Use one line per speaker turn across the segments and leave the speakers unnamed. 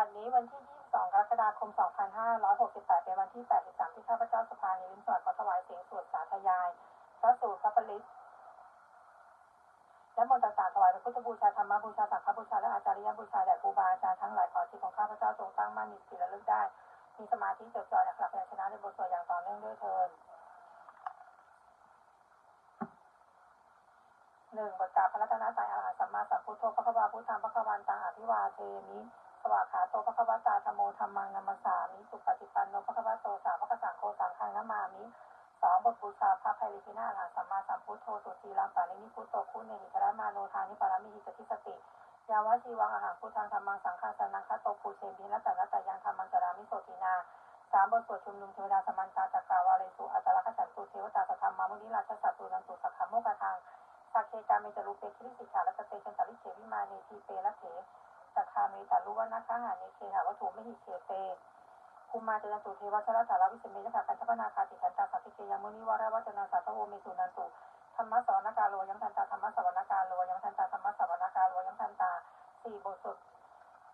วันนี้วันที่ 22 กรกฎาคม 2568 เป็นวันที่ 83 ที่ข้าพเจ้าสภานิริมสวดขอถวายเสียงสวดสาธยาย พระสูตรพระปริตและมนต์ต่างๆถวายเป็นพุทธบูชาธรรมบูชาสังฆบูชาและอาจาริยบูชาแด่ครูบาอาจารย์ทั้งหลายขอจิตของข้าพเจ้าจงตั้งมั่นมีสติระลึกได้ มีสมาธิจดจ่อในหลักพยัญชนะในบทสวดอย่างต่อเนื่องด้วยเทินหนึ่งบทกาพระรัตนตรัยอาหารสัมมาสัมพุทโธพระควาพุทธังพระควันตังอภิวาเทมิ สวากขาโตพระควตาธรรมโมธรรมังนัมมสสามิสุปฏิปันโนพระควโตสาวกสังโฆสังฆังนามามิสองบทบูชาพระภัยริพินาหาสัมมาสัมพุทโธสุจีรังปารินิพุทโตคุณเนหิทรมาโนทานิปารามิหิจติสติ ยาวชีวังอาหารพุทธังธรรมังสังฆังสนังคโตปูเชมิรัตนัตยังธรรมังจรามิโสตินาสามบทสวดชุมนุมเทวดาสมันตาจักราวาเลสุอัตตลักษฉันตุเทวตาสธรรมามุนิราชสัตตุนันตุสักขโมกทางสักเคกาเมจรูเปคิริสิกขาและเตจันตริเขวิมาเนทีเปละเถ สักคาเมตาลุวนาคาหาเนเคหาวัตถุไม่หิเคเตภูมาจนะตุเทวชระสารวิสเมยะกัญชปนาคาติขันตาสัพพิเกยมุนิวรวัจนาสัตโวเมสุนันตุธรรมสวนกาโลยังทันตาธรรมสวนกาโลยังทันตาธรรมสวนกาโลยังทันตาสี่บทสวด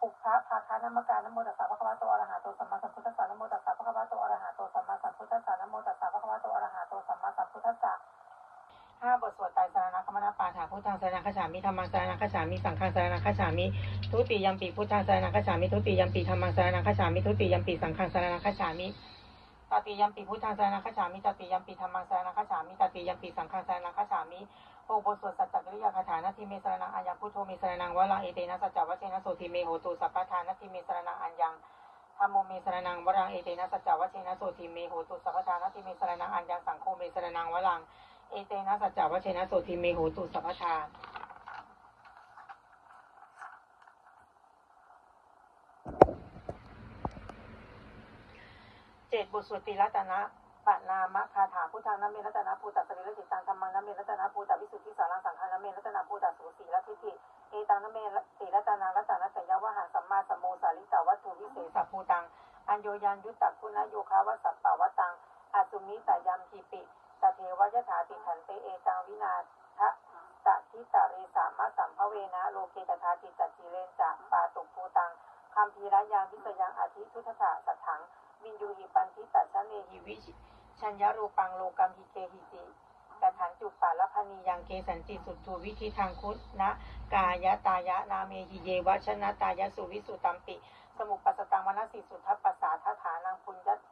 ปุพพะภาคานามการนโมตัสสะภะคะวะโตอะระหะโตสัมมาสัมพุทธัสสะนโมตัสสะภะคะวะโตอะระหะโตสัมมาสัม ห้าบทสวดไตรสรณคมนาปาถาพุทธังสรณคฉามิธรรมังสรณคฉามิสังฆังสรณคฉามิทุติยัมปีพุทธังสรณคฉามิทุติยัมปีธรรมังสรณคฉามิทุติยัมปีสังฆังสรณคฉามิตติยัมปีพุทธังสรณคฉามิตติยัมปีธรรมังสรณคฉามิตติยัมปีสังฆังสรณคฉามิโอบทสวดสัจจกริยาคาถานาทิเมสรนังอัญญพุทโธเมสรนังวะลังเอเตนะสัจจวัชเชนะโสทิเมโหตุสัพพทานาทิเมสรนังอัญญังธรรมโมเมสรนังวรังเอเตนะสัจจวัชเชนะโสทิเมโหตุสัพพทานาทิเมสรนังอัญญังสังโฆเมสรนังวรัง เอเตนะสัจจวัชนะโสทิเมโหตุสัพพทาเจ็ดบทสวดตีรัตนะปะนามะคาถาพุทธังนัมเมรัตนะภูตัสสริรจิตังธรรมังนัมเมรัตนะภูตวิสุทธิสารังสังฆังนัมเมรัตนะภูตัสสุสีละทิฏฐิเอตังนัมเมติรัตนารัตนะสยวหาสัมมาสัมโมสาลิตาวัตถุวิเศษภูตังอัญโยยันยุตตะคุณโยคาวสัปปะวตังอาสุมิตายามทีปิ เทวยถาติขันเตเอตังวินาทะตะทิตะเรสามะสัมภเวนะโลเกตถาติจัจจิเรนจัปาตุภูตังคัมภีระยังวิสยังอธิทุทธะสัทถังวินยูหิปันทิตัชเนหิวิชัญญารูปังโลกัมหิเกหิจิกถันจุปาลพนียังเกสันติสุทูวิธิทางคุนะกายะตายะนาเมหิเยวชนะตายะสุวิสุตัมปิ สมุปปัสตังวนาสิสุทัปปัสสาทฐานังปุญญติ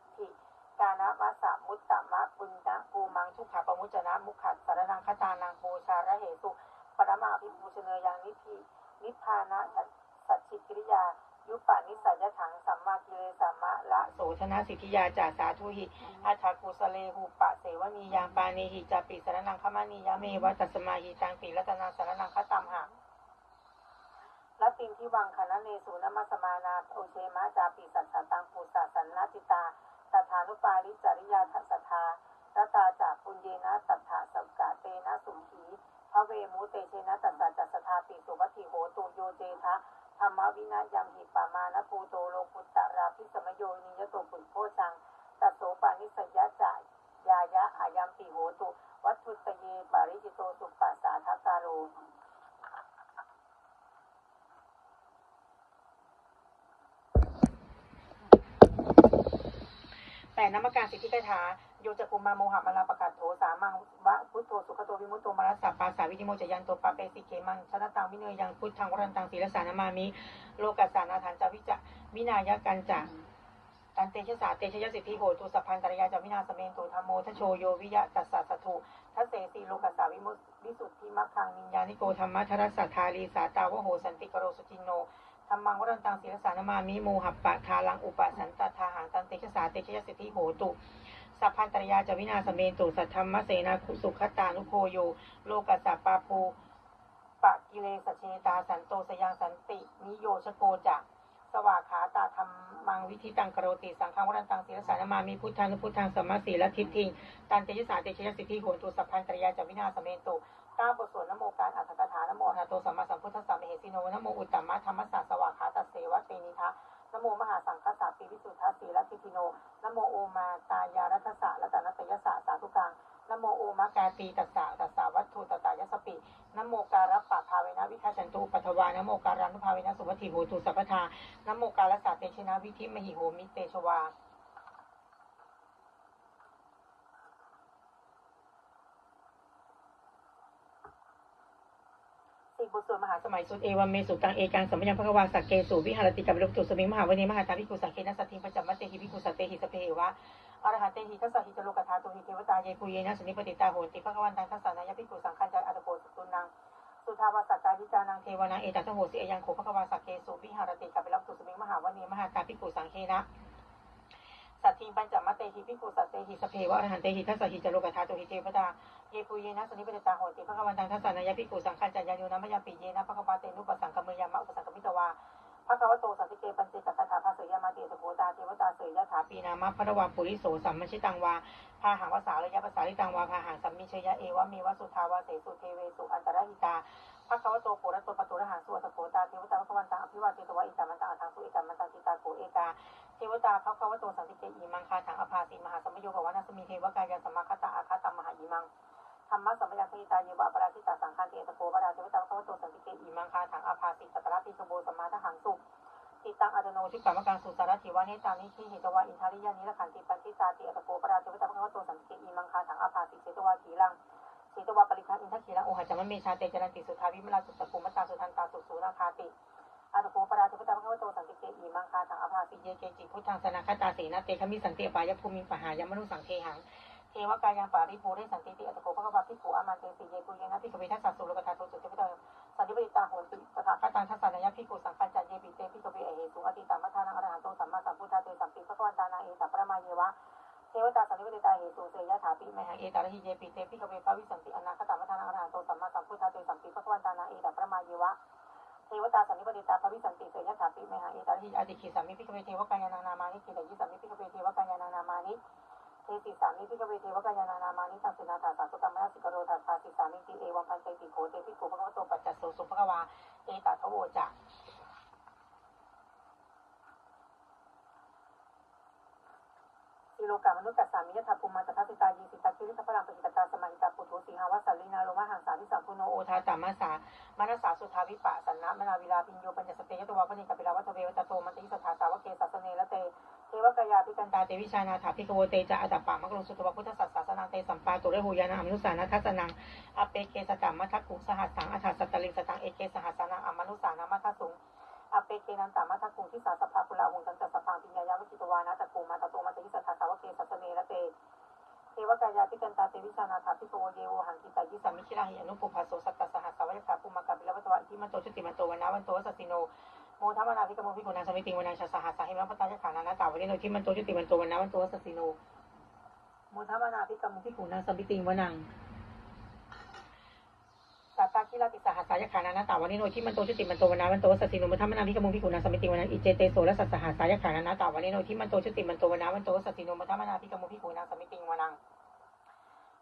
กานะมัสสะมุตตมะปุญญะภูมังทุกขะปมุจนะมุขัดสารนังคตานังโพชาระเหตุปรมาภิปูชเนยังนิพีนิพานะสัจฉิกิริยา ยุปานิสัยถังสัมมากิเลสัมมะละโสธนาสิทธิยาจาสาธุหิอาชากุสเลหุปะเสวนียางปานีหิจาปิสารนังขมานียาเมวัตสมาหิตังปิรัตนาสารนังคตัมหะละตินที่วังคณะเนสูนมัสมานาโอเชมาจาปิสัจจตังปุสัสันนติตา ตถานุปาริจริยาทัสทาตตาจากปุญเยนะตัฏฐาสักกะเตนะสุขีพระเวมุเตเชนะตัสสะจัสสทาปิสุวัตถิโหตุโยเจทะธรรมวินัยยมหิปามานภูโตโลกุตตะราพิสมโยนิยโตปุโพชังตัสโสปานิสยะจายายะอายัมปิโหตุวัตถุตเยปาริจิโตสุปัสสาทัตตาโร แต่นมการสิทธิกถาโยจะกุมาโมหะมาลาประกาศโถสามังวะพุทโธสุขโตวิมุตโตมารัสสะปาสาวิจิโมจยันโตปาเปสิเขมังชนะตังวิเนยยังพุทธังวรันตังศีลสานามามิโลกัสสานาฐานจาวิจะวินายกันจังตันเตชะสาเตชะยสิทธิโหตุสัพพันตรยาจาวินาสเมนตุธรรมโมทโชโยวิยะตัสสะสัตถุทัสเสสีโลกัสสาวิมุตวิสุทธิมัคคังนิญานิโกธรรมะทรัสสะทาลีสาตาวโหสันติกโรสุจินโน ธรรมังวรันตังศีลสานามามิโมหัปปะทาลังอุปสันตทาหังตันเตชะสาเตชะยสิทธิโหตุสัพพันตรยาจวินาสเมนตุสัทธรรมเสนาคุสุขตานุโพโยโลกัสสะปาปูปะกิเลสเชตาสันโตสยังสันตินิโยชโกจะสวากขาตาธรรมังวิธิตังกโรติสังฆวรันตังศีลสานามามีพุทธานุพุทธังสมมาสีละทิฏฐิตันเตชะสาเตชะสิทธิโหตุสัพพันตรยาจวินาสเมนตุก้าบทสวดนโมการอัตถ นโมหะโตสัมมาสัมพุทธัสสะเมเหสิโนนโมอุตตมะธรรมสสะสวากขาตัสเสวะเตนิทะนโมมหาสังฆสาปิวิสุทธาสีละทิทิโนนโมโอมาตายารัตสะรัตนัตยสะสาธุกังนโมโอมากาตีตัสสะตัสสะวัตถุตตายสปินโมการัปปะภาเวนะวิคาจันตุปัทวานโมการานุภาเวนะสุวัตถิโหตุสัพพทานโมการสสะเตชนะวิธิมหิโหมิเตชวา บทสวดมหาสมัยสุดเอวเมสุตังเอกังสัมยังพระกวาสักเกสุวิหารติกับรุตุสมิงมหาวเนมหาตาภิกขุสังเคนะสัตถิงปัจจมัตเตหิภิกขุสัตเตหิสเพเหวะอรหันเตหิทัสสหิจโลกธาตุหิเทวตาเยปุเยนะสนิปติตาโหติพระกวันตังทัสสะนายภิกขุสังขันจาอัตโกสุตุนังสุทาวาสักกายิจานังเทวนังเอตัสโหสิเอยังโขพระกวาสักเกสุวิหารติกับรุตุสมิงมหาวเนมหาตาภิกขุสังเคนะ สัตถิงปัญจมัตเตหิภิกขุสัตเตหิสเพวะอรหันเตหิทัสสหิจโลกธาตุหิเทวตาเยปุเยนะสนิปเตตาโหติพระกวันตังทัสสะนายภิกขุสังขันจายานุนัมยาปิเยนะพระกวาเตนุปสังกมยามะอุปสังกมิตวาพระกวโตสันติเกปัญจิกัตถาภาเสยามาเตตโหตาเทวตาเสยยถาปีนามะพระวาปุริโสสัมมชิตังวาพาหังวสาระยะภาษาลิตังวาพาหังสัมมิชยะเอวะเมวะสุทาวาเสสุเทเวสุอันตรหิตาพระกวโตปุระโตปตุระหังสุวัตโขตาเทวตาพระกวันตังอภิวาเตตวะอิตามันตังอัตังสุอิตามันตังติตาโขเอกา วตาพระกวโตสันติเกอีมังคาถังอภาสิมหาสมโยภวนาสมิเทวกายสมคตาอาคาตมหาอีมังธรรมะสัมปยังคณิตาเยวะปราชิตาสังฆาเตตโกปราเทวตาพระคาวโตสันติเกอีมังคาถังอภาสิตตระติสมโบสมาทหังสุติตังอัตโนทิกรรมกังสุสารถิวานิตานิชิเหตวะอินทาริยานิรขันติปันติตาติอตโกปราเทวตาพระคาวโตสันติเกอีมังคาถังอภาสิเสตวะขีลังเสตวะปริคันอินทขีลังโอหัจจมเมชาเตจรันติสุทาวิมลาสุตตะกุมตาสุทันตาสุสูนาคาติ อาตโกปราธิปตาพระวโตสันติเกอีมังคาถังอภาสิเยเกจิพุทธังสนาคตาสีนาเตคมิสันติปายภูมิปหายมนุสังเทหังเทวกายังปาริภูเรสันติติอัตโกพระกวาภิกขุอามันเตสิเยปุเยนะภิกขเวทัสสุลกธาตุสุเทวตาสันติปริตาโหติตถาคตังทัสสะนายภิกขุสังคัญจันเยปิเตภิกขเวเอเหสุอติตัมมัทานังอรหันโตสัมมาสัมพุทธาเตสัมปิพระกวันตานาเอตัปปรมาเยวะเทวตาสันติปริตาเหสุเสยยะถาปิมหังเอตาระหิเยปิเตภิกขเวภาวิสันติอนาคตามัทานังอรหันโตสั เทวตาสันนิปติตาภวิสันติเสยถาปิเมหะเอตาหิอดิคิสามิพิกเวเทวกายานานามานิกิเลยิสามิพิกเวเทวกายานานามานิเทติสามิพิกเวเทวกายานานามานิสังสินาถาสาสุกรรมนาสิกโรตาสาสิสามิติเอวังพันเตติโขเตพิโกภะคะวะโตปัจจโสสุภะวาเอตทโวจะ โลกามนุษย์กัสสามิยถาภูมิมาตทัสสิตายีสิตาคิริทัพพลังปจิตตาสมาหิตาปุถุสีหาวัสาลินาโลมะหังสาวิสัมพุโนโอทาตามาสามานัสาสุทาวิปะสันนะมนาวิลาพิญโยปัญญสเตยตวาปณิกปิลาวัตเววตโตมันติสถาสาวเกสัสเนละเตเทวกายาพิกันตาเตวิชานาถาพิกโวเตจะอัตปามะกรุสุตวพุทธสัสสาสนาเตสัมปาตุเรหูยานาอมนุสานาทัสนังอเปเกสกัมมัทกุสหัสสังอัฏฐสัตตลิงสตังเอเกสหัสสนังอมนุสานามัทสุงอเปเกนันตามัทกขุที่สาสภาปุลาหุงตันจัสพังปิญญายาวจิตวานาตะกูมาตะโตมันติสถาสาวเกสัสเนละเต เทวกายาพิกันตาเตวิชานาถาพิโกเยโวหังกิตายิสามิชิราหิอนุปุภาโสสัตตสหัสสวัยขาภูมากับิลวัตวะที่มันโตชุติมันโตวนาวันโตสัสิโนโมทัมนาพิกโมพิกุณาสมิติวนาชาสหัสสาหิมัปตายขานานาตาวริโนที่มันโตชุติมันโตวนาวันโตสัสิโนโมทัมนาพิกโมพิกุณาสมิติวนัง สัตตาคิลาติสหัสสายขานานาตาวริโนทิมันโตชุติมันโตวันนาวันโตสัสสิโนโมทัมนาพิกโมพิกุณาสมิติวนังอิเจเตโสและสัสสหัสสายขานานาตาวริโนทิมันโตชุติมันโตวันนาวันโตสัสสิโนโมทัมนาพิกโมพิกุณาสมิติวนัง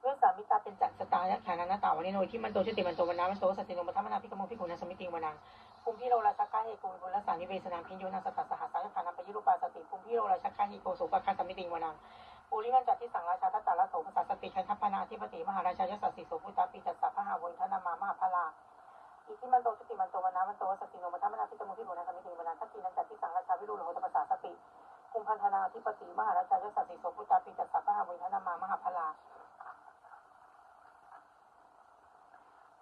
เวสามิตาเป็นจักสตายะฐานานาตาวานิโนที่มันโตชุติมันโตวันนามันโตสัตติโนมัทมนาพิกโมพิกุณาสมิติวนังภูมิพิโรราชกาเฮโกวิบุลสานิเวสนามพิญโยนาสตัสสหัสสายขานาปยุรุปาสติภูมิพิโรราชกกาเฮโกสุปะคาสมิติวนัง ปุริมันจัตที่สังราชาทัตตาลโสภาษาสติชัยทัพนาธิปติมหาราชายสัสสิโสพุตตาปิจัสสะพหาวุฒนามามหาพลาอิทิมันโตชุติมันโตวันนามันโตสติโนมัทมนาพิกโมพิกุณาสมิติวนังทัตตินันจัตที่สังราชาวิรุฬโหตภาษาสติกุมพันธนาธิปติมหาราชายสัสสิโสพุตตาปิจัสสะพหาวุฒนามามหาพลา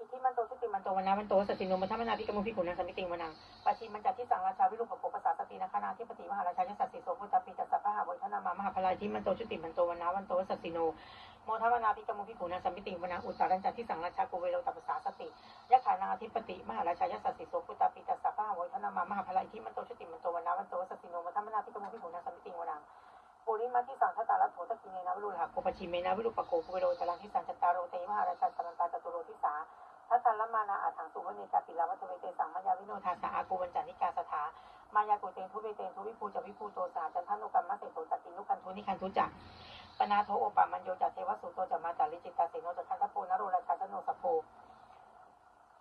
อิทิมันโตชุติมันโตวันนามันโตสติโนมันทมนาพิกมุพิกุณังสมิติงวนังปัจจิมันจัดที่สังราชาวิรุปโภภาษาสตินาคนาธิปติมหาราชายสัสสิโสพุทธปิจัสสะพหาวุฒนามามหาพลายที่มันโตชุติมันโตวันนาวันโตสติโนโมทมนาพิกมุพิกุณังสมิติงวนังอุตตารัญจัดที่สังราชาโกเวโรตัปภาษาสติยะขานาธิปติมหาราชายสัสสิโสพุทธปิจัสสะพหาวุฒนามามหาพลายที่มันโตชุติมันโตวันนาวันโตสติโนโมทมนาพิกมุพิกุณังสมิติงวนังปุริมาที่สังทตาลโถตะกิเนนะวิรุหะโกปชิเมนะวิรุปโกภุเวโรตะลังที่สังจตตาโรเตมหาราชาสัมปาตตุโรทิสา ทัตตาลมานาอาถังสุวเนกาปิลาวัตเวเตสังมายาวิโนทาสาอากูวันจานิกาสถามายากุเตนทุเวเตนทุวิภูจะวิภูโตสาจันทนุกรรมมะเสโตจักกินุกันทุนิคันทุจักปนาโทโอปามันโยจัตเทวสุโตจัมาจาริจิตตาเสโนจักขันทโพนโรราชาชโนสโพ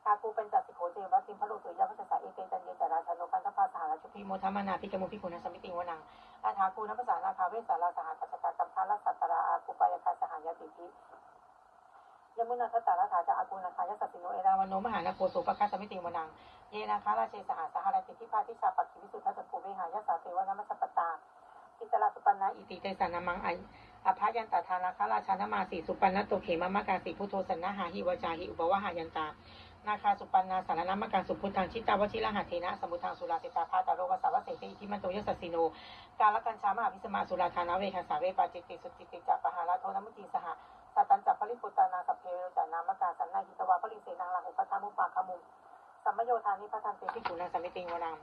ตากูเป็นจัตสิโขเจวะติมพะโลสุยาพัสสะเอเตจันเยจาราชโนปันทภาสหราชุพีโมทมนาพิกมุพิกุณสมิติวนังอาถากูนัพสานาคาเวสาราสหปัจจกัมพาลสัตตราอากูปายคาสหายติทิ ยมุนาทตาลถาจะอากุนาคายสัสสิโนเอราวันโนมหานาโคสุปะคาสมิติวนัง เยนาคาราเชสหาสหรติทิพาทิชาปักขิวิสุทธัสภูเวหายสาเทวนามัสสปตาอิตลาสุปันนาอิติเตสานามังอัยอภายันตทานาคาราชานามาสีสุปันนโตเขมะมะกาสีพุทโธสันนาหาหิวจาหิอุปวะหายันตานาคาสุปันนาสารนามการสุพุทธังชิตาวชิระหัตเทนะสมุทังสุราสิตาพาตาโรวสาวเสติทิมันโตยสัสสิโน กาลกันชามหาพิสมาสุราธานาเวคาสาเวปาจิติสุจิติจัปปหาราโทนมุติสห ตตันจับปริปุตตานาสัพเพโรจานามกาสันนาหิตวาปริเสนางลังอุปทามุปาคมุงสัมโยธานิพัทันเตพิกุนังสมิติงวนัง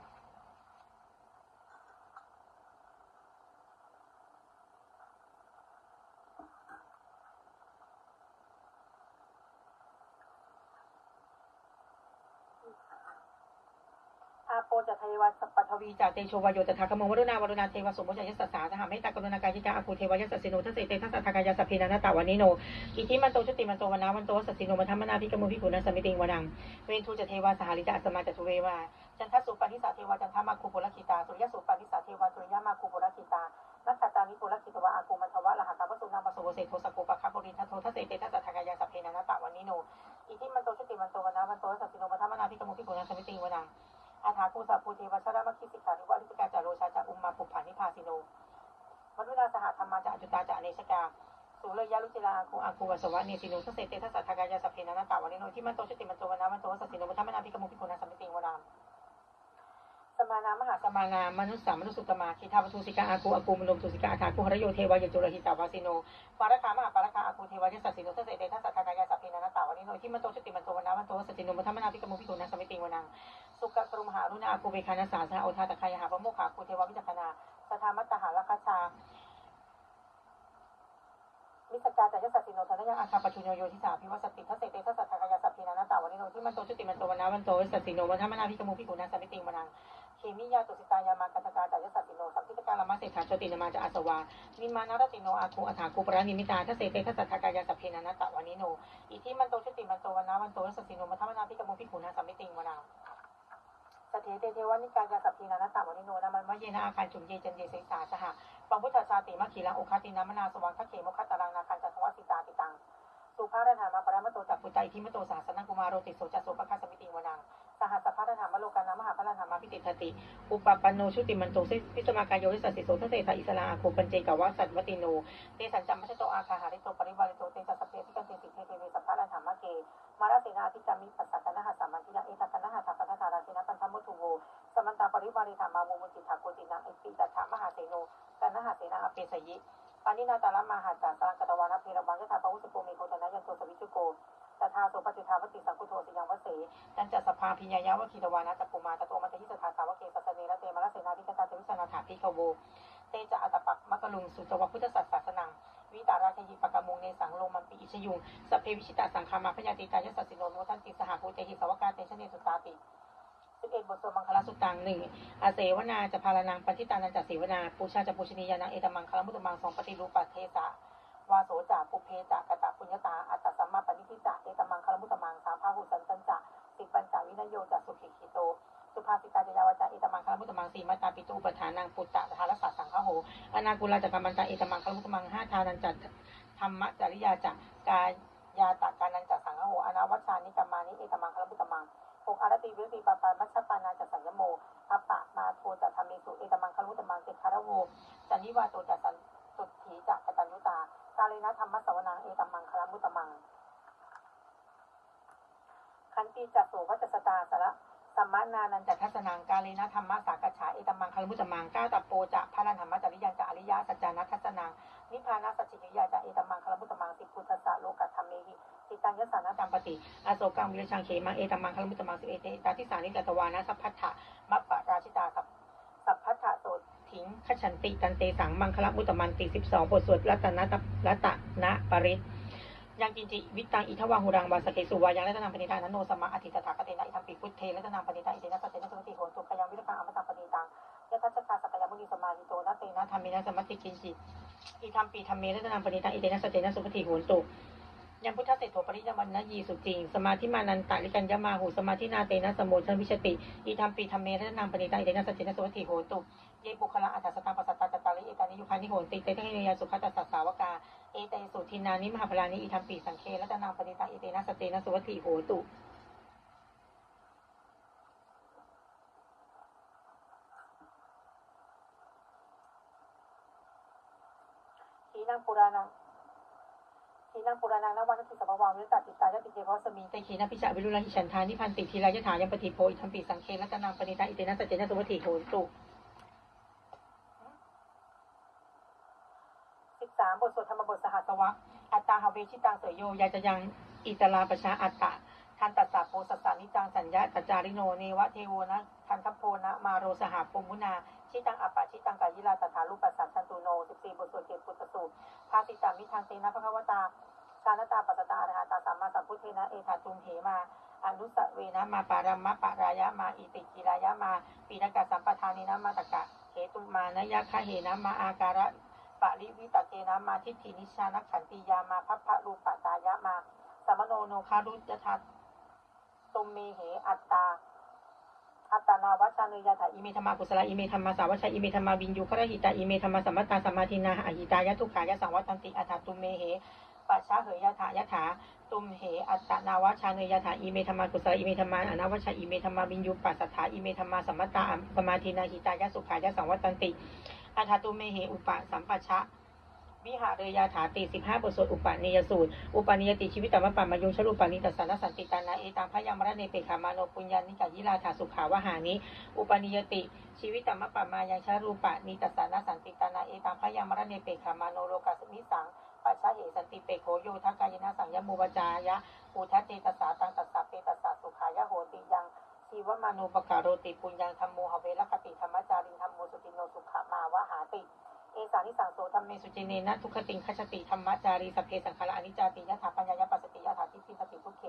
อาโปจะเทวาสัพปทวีจาเตโชวายโยตถาคโมวรุณาวรุณาเทวสมมุจยสสสาสหเมตตากรุณากายิกาอาภูเทวายสสสิโนทัสเสเตทัสสะทากายาสพเพนานตาวานิโนอิทิมันโตชุติมันโตวนาวันโตสัสสิโนมัทมนาภิกโมภิกุณสมิติงวนังเวนทูจะเทวาสหริจาอัสมาจตุเววาจันทสุปนิสาเทวาจันทมาคูปุรคิตาสุริยสุปนิสาเทวาสุริยมาคูปุรคิตานักตานิปุรคิตวะอากูมัทวะลหตาวสุนามาสุโวเสโทสกุปะคาบุรินทโททัสเสเตทัสสะทากายาสพเพนานตาวานิโนอิทิมันโตชุติมันโตวนาวันโตสัสสิโนมัทมนาภิกโมภิกุณสมิติงวนัง อาถาภูสาภูเทวชรมัคคิสิกขาริวาริติกาจารโรชาจาอุมมาปุปผานิพาสิโนมนุนาสหธรรมาจาอจุตาจาอเนชกาสุเลยาลุจิลาอาคูอาคูวสวะเนสิโนทัสเสเตทัสสะทากายาสัพเพนานาตาวานิโนที่มันโตชุติมันโตวนามันโตสัสิโนมัทมนาภิกมุภิกุณาสัมมิติวรามสมานามหาสมานามนุสสามนุษย์สุตมาคิทาปทุสิกาอากูอากูมนุสุสิกาอาถาคุหรโยเทวายจุรหิตาวาสิโนปารคามหาปารคาอากูเทวายสัสสิโนทัสเสเตทัสสะทากายาสัพเพนานาตาวานิโนที่มันโตชุติมันโตวนามันโตสัสิโนมัทมนาภิกมุภิกุณาสัมมิติวราม สุกกรุมหารุณาอากูเวคานาสาสนาโอทาตะคายหาพระโมคขาคูเทววิจักนาสธามัตตหาลคาชามิสกาจายสัสสิโนทนยังอาคาปชุโยโยทิสาพิวัสติทัสเสเตทัสสะทกายสัพพินานาตาวันนิโนที่มันโตชุติมันโตวนาวันโตสัสสิโนวัฒมนาพิกมุพิกุณาสัมมิติงวนังเคมิยาตุสิตายามากัตกาจายสัสสิโนสัมพิตการมาเศรษฐาโชตินามาจะอาสวานิมานารติโนอาคูอัฐาคูปรานิมิตาทัสเสเตทัสสะทกายสัพพินานาตาวันนิโนอิทิมันโตชุติมันโตวนาวันโตสัสสิโนวัฒมนาพิกมุพิกุณาสัมมิติงวนัง สเทเตเทวานิการยาสัพพีนานาตาวนิโนนามันมะเยนะอาคารจุมเยจันเยสิสาสหะปังพุทธชาติมะขีลังโอคาตินา มนาสวังคเขมุขตารังนาคันจัตวสิตาติตังสุภาระธรรมปรมโตจักปุตตาอิทิมโตสาสนังกุมารโรติโสจัสโสปคาสมิติวนังสหัสภารธรรมโลกานามหาพระธรรมพิติทติ อุปปันโนชุติมันโตสิพิสมากายโยริสัสสิโสทเสสอิสลาอาโคปัญเจกวะสัตวติโนเตสัญจัมมัชโตอาคาหาริโตปริวาริโตเตจัสเปพิกันเตติเทเทเวสัพพะธรรมะเก มาราเสนาพิจามิปัสสะกันะหะสัมมันติยะเอตะกันนะหะทัพพะทาราเสนะปันธมุตุโว สมันตาปริวาริธรรมามุมุจิตาโกตินังอิปิตัถามหาเสโนกันนหาเสนาอเปสยิปานินาตาลมหาจาสังกตวานะเพรวังยถาปวุสโกเมโคตนะยันโตสวิจุโกตถาโสปฏิทาวติสังคุโทสิยังวเสตันจัสภาพิญญายาวคิตวานะตะปุมาตโตมัตยิสถาสาวเกสัสเนระเตมรเสนาธิกตาเตวิสนาถาพิกโวเตจะอัตปักมะกลุงสุจวพุทธศาสสนังวิตาราชยิปกมุงเนสังโลมันปิอิชยุงสเพวิชิตาสังคามาพญาติตายสัสสิโนโมทันติสหภูเตหิสวกาเตชเนสุตาติ สิบเอ็ดบทสวดมังคลสุตังหนึ่งอาเสวนาจะพารานังปฏิตานันจัเสวนาปูชาจะปูชนียานังเอตมังคลมุตมังสองปฏิรูปะเทสะวาโสจะปุเพจะกะตะปุญญตาอัตตสัมมาปณิทิจะเอตมังคลมุตมังสามพาหุสันตันจะสิปัญจวินโยจะสุขิคิโตสุภาสิตาจยาวาจาเอตมังคลมุตมังสีมาตาปิตูปฐานังปุตตะทารสัสสังฆโหอนากุลาจักรมันตาเอตมังคลมุตมังห้าทานันจัธรรมจริยาจักกายาตะกานันจัสังฆโหอนาวัชานิกรรมานิเอตมังคลารติวิริปปามัชฌปานาจัสสัญญโมอัปปะมาโทจัธรรมิสุเอตมังคลุตมังเตคารโวจันนิวาโตจัสสันสุทีจักกตัญญุตากาเลนะธรรมสวนังเอตมังคลมุตมัง คันติจัสโสวัจสตาสระสัมมานานันจัทัสนังกาเลนะธรรมสากฉาเอตมังคลมุตมังก้าตัปโปจะพารันธรรมจริยันจะอริยสัจจานัทัสนังนิพพานาสัจจิยาจะเอตมังคลมุตมังสิพุทธะโลกัตถมเมหิ ติตังยสานาตัมปติอโศกังวิรชังเขมังเอตมังคลมุตตมังสิเอเตตาทิสานิจตวานะสัพพัทธะมัปปะราชิตาสัพสัพพัทธะโสถิงขฉันติกันเตสังมังคลมุตตมันติสิบสองบทสวดรัตนะรัตนะปริตยังกินจิวิตังอิทวังหุรังวาสเกสุวายังรัตนังปณิตานโนสมะอธิตถาคเตนะอิทัมปิพุทเทรัตนังปณิตาอิเตนะสเจนะสมุติโหตุขยังวิรกังอมตังปณิตังยะทัชชะสักยมุนีสมาหิโตนะเตนะธรรมินะสมัติกินจิอิทัมปีธรรมเมรัตนังปณิตังอิเตนะสเจนะสุปฏิโหตุ ยังพุทธเศรษฐปริยวันนะยีสุจริง สมาธิมานันตาลิกันยมาหูสมาธินาเตนะสมโมชันวิชติอีธรรมปีธรรมเมรัตนางปณิตาอิเตนะสัจเจนะสุวัติโหตุเยบุคละอัตตสตาปัสสตตาตตาลิเอตานิยุคานิโหติเตเทเนยาสุขตัสสะสาวกาเอเตสุทินานิมหาพลานิอิทัมปีสังเครัตนังปฏิตังอิเตนะสเตนะสุวัติโหตุทีนังปุรานัง ทีนังปุรานังนวันติสัพวังวิตัดติตายติเกเพระสมิงเตขีนะพิจาวิรุณหิฉันทานิพันติทีรายถายังปฏิโพอิทัมปีสังเครัตนังปณิตาอิเตนะสัจเจนะสุวัติโหตุสิบสามบทสวดธรรมบทสหัสวะอัตตาหเวชิตังเสยโยยาจะยังอิตลาปชาอัตตะทันตัสสะโพสัสสานิจังสัญญาตัจาริโนเนวะเทโวนะทันทัพโพนะมาโรสหาปุมุนา ชิตังอปปะชิตังกายิลาตถารูปัสสัชันตุโนสิบสี่บทสวดเกตปุตสูตรภาสิตามิทางเตนะพระควตา ชานตาปัสตาอรหัตาสัมมาสัมพุทเทนะเอธาตุมเหมาอนุสเวนะมาปารัมะปะรายะมาอิติกิรายะมาปีนกะสัมปทานินะมาตะกะเหตุมานยะคะเหนะมาอาการะปะริวิตะเกนะมาทิฏฐินิชานักขันติยามาพัพพะรูปตายะมาสัมโนโนคารุยทัตตุมเมเหอัตตาอัตตานาวัชานุยาถาอิเมธรรมากุศลอิเมธรรมาสาวัชอิเมธรรมาวินยูครหิตาอิเมธรรมาสัมมตาสัมมาทินาหิตายะทุกขายะสังวัตันติอัฏฐตุมเมเห ปัจฉาเหยยะถายะถาตุมเหอัตตนาวชาเนยถาอิเมธรรมากุศลอิเมธรรมาอนาวชาอิเมธรรมาวินยูปัสสัทธาอิเมธรรมาสัมมตาสมาธินาหิตายะสุขายะสังวัตันติอัฏฐตุเมเหอุปสัมปัชะวิหาเรยาถาติสิบห้าบทสวดอุปนิยสูตร อุปนิยติชีวิตตมะปะมายุงชลุปานิตัสสานสันติตานาเอตังพยามรเนเปขามาโนปุญญานิกายิลาถาสุขาวหานิอุปนิยติชีวิตตมะปะมายังชรูปะนิตัสสานสันติตานาเอตังพยามรเนเปขามาโนโลกัสมิสัง ปัจฉาเหสันติเปโคโยทักกายนะสังยมุปจายะอุทัตเตตัสสาตังตัสสะเปตัสสะสุขายะโหติยังชีวมานุปการโรติปุญญังธรรมโมหเวรคติธรรมจารินธรรมโมสุตินโนสุขมาวะหาติเอสานิสังโสธรรมเมสุจิเนนะทุกขติงคชติธรรมจารีสพเพสังขารอนิจจติยถาปัญญายปัสสติยถาทิฏฐิสติทุกเข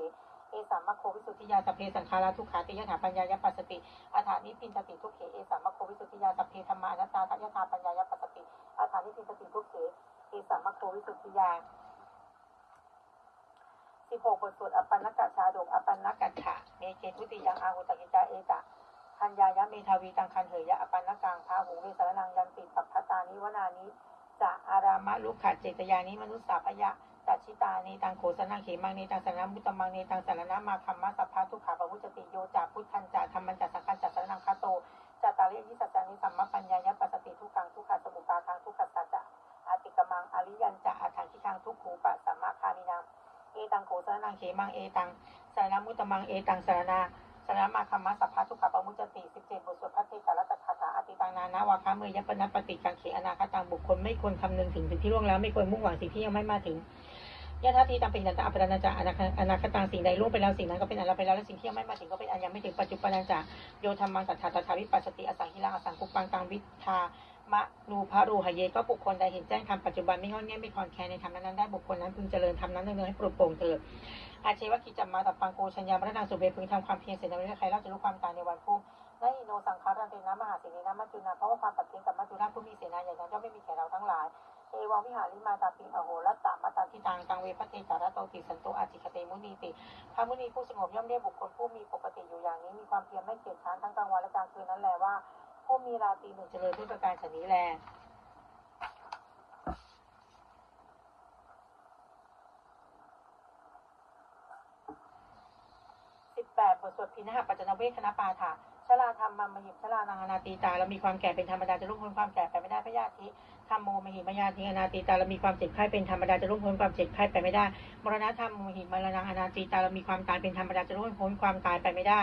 เอสามะโควิสุทธิยาสพเพสังขาราทุกขาติยถาปัญญายปัสสติอาถานิพินสติทุกเขเอสามะโควิสุทธิยาสพเพธรรมานัตตาทัยถาปัญญายปัสสติอาถานิพินสติทุกเข เอสามะโควิสุทธิยาสิบหกบทสวดอปันนกะชาดกอปันนกะฉะเนเจทุติยังอาหุตกิจาเอตะคัญญายะเมทาวีตังคันเหยะอปันนกังพาหูเวสารนังยันติปัปพตานิวนานิจะอารามะลุขะเจตยานิมนุสสาพยะตัชิตาเนตังโขสนังเขมังเนตังสารมุตตมังเนตังสารนามาคัมมะสัพพะทุกขาปวุจติโยจาพุทธันจาธรรมันจาสังคันจาสารนังคาโตจาตาเรียยิสัจจานิสัมมปัญญายะปัสสติทุกขังทุกขะสมุปาทังทุกขสัจจะอาติ กมังอริยันจะอัฏฐานทิคังทุกขูปะสัมมาคามินังเอตังโขสนังเขมังเอตังสารนามุตมังเอตังสารนาสารมาคัมมะสัพพะทุกขะปะมุจติสิบเจ็ดบทสวดพระเทศรัตถคาถาอติตังนานาวาคาเมยยปนัปปติกังเขอนาคตังบุคคลไม่ควรคำนึงถึงสิ่งที่ล่วงแล้วไม่ควรมุ่งหวังสิ่งที่ยังไม่มาถึงยะทัทีตังเป็นยันตะอัปปนาจะอนาคอนาคตังสิ่งใดล่วงไปแล้วสิ่งนั้นก็เป็นอันละไปแล้วและสิ่งที่ยังไม่มาถึงก็เป็นอันยังไม่ถึงปัจจุบันจะโยธรรมังตัทธาตถาวิปัสสติอสังหิรังอสังคุปังตังวิทา มะนูพระรูหะเยก็บุคคลใดเห็นแจ้งธรรมปัจจุบันไม่งอนแง่ไม่คอนแคลนในธรรมนั้นได้บุคคลนั้นพึงเจริญธรรมนั้นเนืองให้ปลุกโปร่งเถิดอาเชวะกิจจามาตับปังโกชัญญาพระนางสุเบพึงทำความเพียรเสร็จในวันนี้ใครเล่าจะรู้ความตายในวันพรุ่งนั่นอิโนสังคารันเตนะมหาเสนีนะมัจจุนาเพราะว่าความปัจเจกกับมัจจุราผู้มีเสนาใหญ่นั้นย่อมไม่มีแก่เราทั้งหลายเอวังวิหาริมาตาปิงอโหรัตตามาตันทิตังตังเวพระเทจาระโตติสันโตอาจิคเตมุนีติพระมุนีผู้สงบย่อมเรียกบุคคลผู้มีปกติอยู่อย่างนี้มีความเพียรไม่เกียจค้านทั้งกลางวันและกลางคืนนั้นแหละว่า ผู้มีราตรีหนึ่งเจริญด้วยประการฉนี้แลสิบแปดบทสวดพินหปัจจนเวคณปาถะชลาธรรมมมหิมชลานางอนาตีตาเรามีความแก่เป็นธรรมดาจะรุ่งพ้นความแก่ไปไม่ได้พยาธิธรรมโมมหิมยาธิอนาตีตาเรามีความเจ็บไข้เป็นธรรมดาจะรุ่งพ้นความเจ็บไข้ไปไม่ได้ มรณะธรรมโมหิมรณะอนาตีตาเรามีความตายเป็นธรรมดาจะรุ่งพ้นความตายไปไม่ได้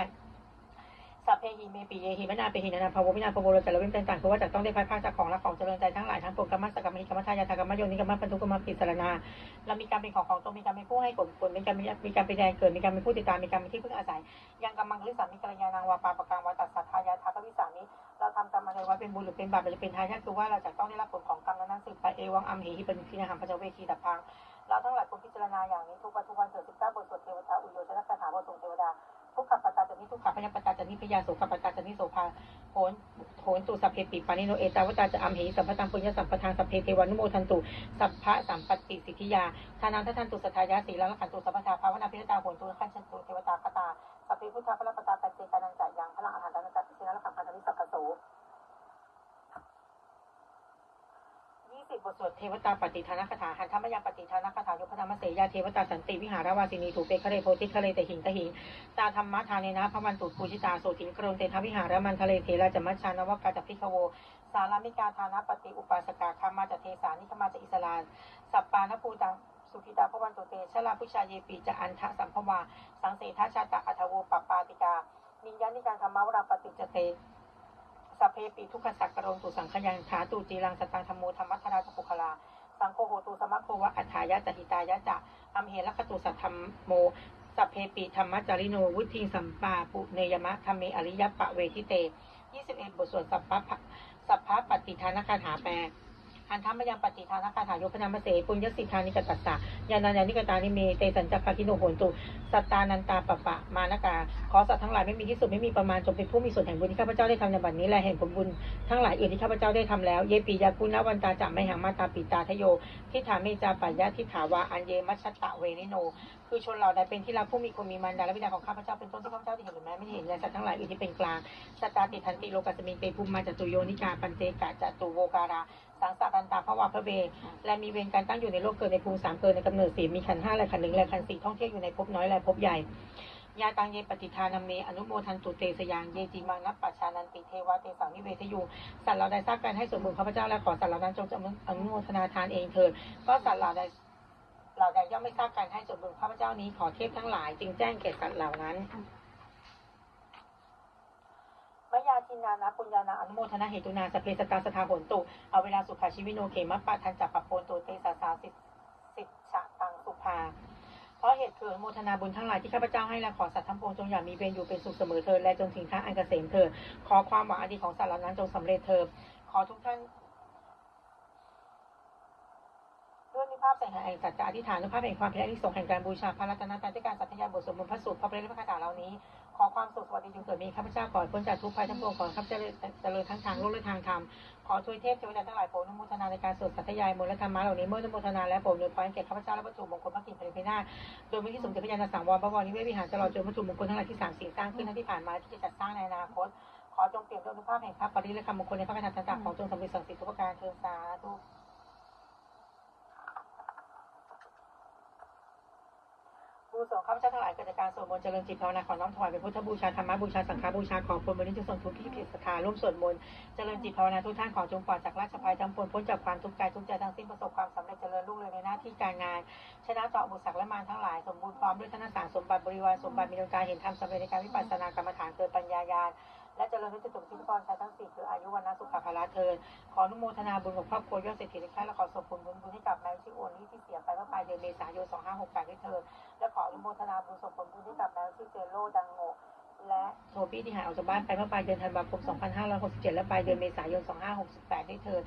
สัพเพหิเมปิเยหิมนาเปหินานาภาววินาภาวโรจะละเว้นต่างคือว่าจะต้องได้พัดพากจากของและของเจริญใจทั้งหลายทั้งปวงกรรมสกรรมนิกรรมทายาทากรรมโยนิกรรมปันทุกรรมปิสารนาเรามีการเป็นของของตนมีการเป็นผู้ให้ผลผลมีการมีการเป็นแดนเกิดมีการเป็นผู้ติดตามมีการเป็นที่พึ่งอาศัย ยังกรรมังคลิสามิกัลยาณังวาปาปะกังวาตัสสัทธายาทากวิสามิเราทำกรรมอะไรไว้เป็นบุญหรือเป็นบาปหรือเป็นทายาทคือว่าเราจะต้องได้รับผลของกรรมนั้นสืบไปเอวังอัมหหิเป็นพินาหัมพระเจาเวคีดับพังเราทั้งหลายควรพิจารณาอย่างนี้ทุกวันทุกวันเถิดสิบเก้า พยปตาจันิพยาโสขปตาจันิโสภาโหนโหนตุสัพเพปิปานิโนเอตาวตาจะอัมเหสัมปตังปุญญสัมปทางสัพเพเทวานุโมทันตุสัพพะสัมปติสิทธิยาทานังทัทันตุสัทธายาสีลังขันตุสัพพทาภาวนาพิรตาโหนตุขันชันตุเทวตาคตาสัพเพพุทธพระปตาปัจเจกานันจะยังพระอาหารตันจัต สินะละขังพันธมิสัพพโสยี่20บทสวดเทวตาปฏิทานคาถาหันธรรมยังปฏิทานคาถายกพธรรมเสยาเทวตาสันติวิหารวาสินีถูเปคะเลโพติคะเลเตหิงตะหิงตาธรรมะทาเนนะพระวันตุภูชิตาโสตินกรณเตทวิหารมันทะเลเทราจมัชชานวกาจพิคโว สารามิกาทานะปฏิอุปาสกาคามาจะเทสานิคมาจะอิสลาสัปปานภูตังสุขิตาพระวันตุเตชลาพุชาเยปีจะอันทะสัมภวาสังเสทาชาตะอัทโวปปปาติกานิยานิการธรรมวราปฏิจเต สัพเพปีทุกขสักกรงตุสังขยังขาตุจีรังสตังธรรมโมธรรมัทราชปุคลา สังโฆโหตุสมัคโควะอัฏฐายะจหิตายะจะอัมเหลคตุสัทธรรมโมสัพเพปีธรรมจาริโนวุทิงสัมปาปุเนยมะธรรมเมอริยปะเวทิเต 21 บทสวดสัพพะสัพพะปฏิทานคาถาแปล อันธรรมยังปฏิทานคาถายกพนามเสปุญญสิทธานิกตัสสะยานานานิกตานิเมเตสัญจักคิโนโหนตุสัตตานันตาปะปะมานกาขอสัตว์ทั้งหลายไม่มีที่สุดไม่มีประมาณจงเป็นผู้มีส่วนแห่งบุญที่ข้าพเจ้าได้ทำในบัดนี้และแห่งผลบุญทั้งหลายอื่นที่ข้าพเจ้าได้ทำแล้วเยปียากุณวันตาจะไม่หังมาตาปิตาทโยทิฏฐาเมจาปัญญาทิฏฐาวาอันเยมัชตะเวนิโน คือชนเราใดเป็นที่รักผู้มีคุณมีมารดาและบิดาของข้าพเจ้าเป็นต้นที่ข้าพเจ้าได้เห็นหรือแม้ไม่เห็นและสัตว์ทั้งหลายอื่นที่เป็นกลางสตตาติทันติโลกัสมิงเปภูมิมาจตุโยนิกาปันเจกะจตุโวการา สังสารันตาภวาพระเว และมีเวรการตั้งอยู่ในโลกเกิดในภูมิสามเกิดในกำเนิดสี่มีขันห้าและขันหนึ่งและขันสี่ท่องเที่ยวอยู่ในภพน้อยและภพใหญ่ยาตังเยปฏิทานาเมอนุโมทันตุเตสยางเยจิมังนัปปัชานันติเทวะเตสังนิเวทยุสัตว์เราได้ทราบการให้ส่วนบุญข้าพเจ้าและขอสัตว์เหล่านั้นจงจะอนุโมทนาทานเองเถิดก็สัตว์เหล่าใดเหล่าใดย่อมไม่ทราบการให้ส่วนบุญข้าพเจ้านี้ขอเทพทั้งหลายจึงแจ้งแก่สัตว์เหล่านั้น มยาทินานะปุญญานาอนุโมทนาเหตุนาสเพสตาสทาโหนตุเอาเวลาสุขาชีวิโนเขมะปะทันจับปะโพนตุเตสาสาสิสิทฉะตังสุภาเพราะเหตุคืออโมทนาบุญทั้งหลายที่ข้าพเจ้าให้และขอสัตว์ทั้งปวงจงอย่ามีเวรอยู่เป็นสุขเสมอเถิดและจงถึงทางอันเกษมเถิดขอความหวังอดีตของสัตว์เหล่านั้นจงสำเร็จเถิดขอทุกท่านด้วยนิพพานแห่งสัจจะอธิษฐานนุภาพแห่งความเพียรที่ส่งแห่งการบูชาพระรัตนตรัยด้วยการสัตยาบทสวดมนต์พระสูตรพระปริยพระคาถาเหล่านี้ ขอความสุขสวัสดีจงเกิดมีข้าพเจ้าก่อนพ้นจากทุกภัยทั้งปวงขอข้าพเจ้าเจริญทั้งทางโลกและทางธรรมขอช่วยเทพเทวดาทั้งหลายโปรดอนุโมทนาในการสวดสัตยายมนต์และธรรมะเหล่านี้เมื่ออนุโมทนาและโปรดอวยพรให้แก่ข้าพเจ้าและวัตถุมงคลพระกิจพระพินาศโดยม่ที่สมเด็จพระยาณสังวรพระวรนิเวศวิหารตลอดจนวัตถุมงคลทั้งหลายที่สามสิ่งสร้างขึ้นทั้งที่ผ่านมาที่จะจัดสร้างในอนาคต ขอจงเปลี่ยนด้วยอนุภาพแห่งพระปริและคำมงคลในพระคาถาต่างๆของจงสำเร็จสังสิทธิทุกประการเทินสาธุ บูชาข้าพเจ้าทั้งหลายเกิดจากการสวดมนต์เจริญจิตภาวนาขอน้อมถวายเป็นพุทธบูชาธรรมบูชาสังฆบูชาขอพลบุญที่จะส่งทุกที่ผิดศรัทธาร่วมสวดมนต์เจริญจิตภาวนาทุกท่านขอจงปลอดจากราชภัยทำปนพ้นจากความทุกข์กายทุกข์ใจทั้งสิ้นประสบความสำเร็จเจริญรุ่งเรืองในหน้าที่การงาน ชนะต่อบุตรศักดิ์และมารทั้งหลายสมบูรณ์พร้อมด้วยธนสารสมบัติบริวารสมบัติมีดวงตาเห็นธรรมสำเร็จในการวิปัสสนากรรมฐานเกิดปัญญาญาณ และเจริญด้วยจตุทิพย์พรชายทั้งสี่คืออายุวันนะสุขภาระเทินขออนุโมทนาบุญกับครอบครัวยอดเศรษฐีทุกท่าและขอส่งผลบุญบุญให้กับแมวชื่อโอนี่ที่เสียไปเมื่อปลายเดือนเมษายน 2568ด้วยเธอ และขออนุโมทนาบุญส่งผลบุญให้กับแมวชื่อเจโร่ดังโงและโทบี้ที่หายออกจากบ้านไปเมื่อปลายเดือนธันวาคม 2567 และปลายเดือนเมษายน 2568ด้วยเทิน